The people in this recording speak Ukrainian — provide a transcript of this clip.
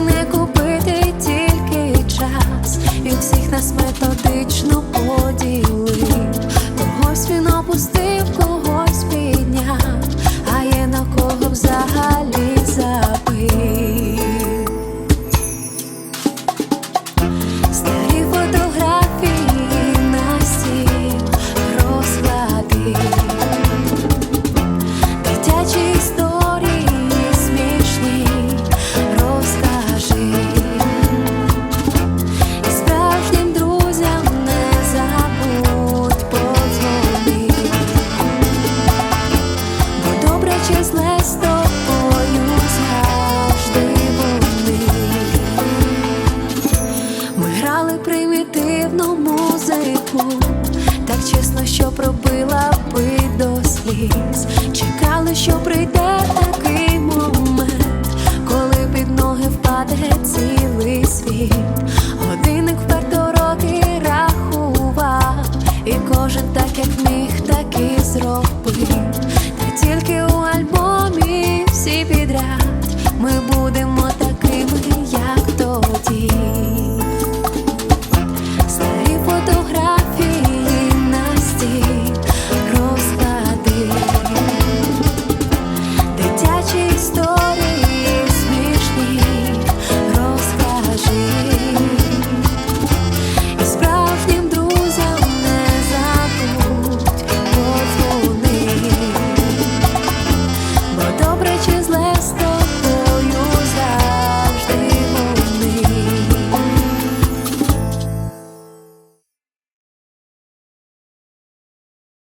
feeling like примітивну музику, так чесно, що пробила би до. Чекали, що прийде такий момент, коли під ноги впаде цілий світ. Годинник вперто роки рахував, і кожен так, як міг, так і зробив. Та тільки ми будемо такими, як тоді.